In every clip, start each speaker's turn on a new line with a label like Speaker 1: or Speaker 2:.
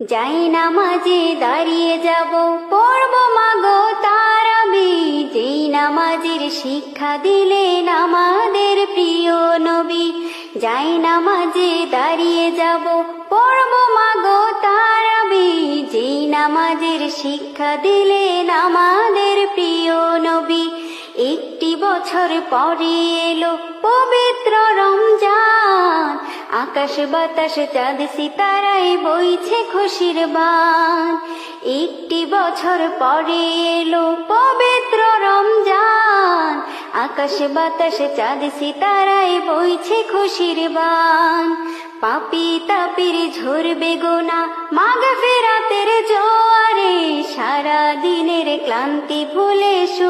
Speaker 1: যাই নামাজে দাঁড়িয়ে যাব, পড়ব মাগো আমি। যেই নামাজের শিক্ষা দিলেন আমাদের প্রিয় নবী, যাই নামাজে দাঁড়িয়ে যাব, পড়ব মাগো আমি। যেই নামাজের শিক্ষা দিলেন আমাদের প্রিয় নবী, একটি বছর পরে এলো পবিত্র রমজান। আকাশ বাতাস, চাঁদ সিতারায় বইছে খুশির বান। একটি বছর পরে এলো পবিত্র রমজান। আকাশ বাতাস, চাঁদ সিতারায় বইছে খুশির বান। পাপি তাপির ঝরবে গোনা মাগ ফেরাতের জোয়ারে সারা দিনের ক্লান্তি ভুলে সুখটা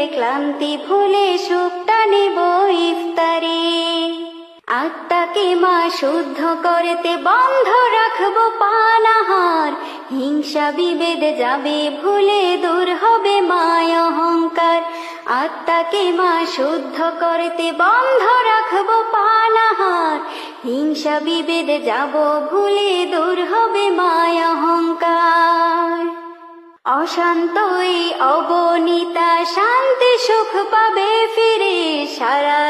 Speaker 1: দিনের ক্লান্তি ভুলে সুখটা নেব ইফতারে। আত্মাকে মা শুদ্ধ করতে বন্ধ রাখব পানাহার হিংসা বিভেদ যাবে ভুলে দূর হবে মায় অহংকার। আত্মাকে মা শুদ্ধ করতে বন্ধ রাখব পানাহার হিংসা বিভেদ যাব ভুলে দূর হবে মায় অহংকার। অশান্তই অবনীতা সুখ পাবে ফিরে সারা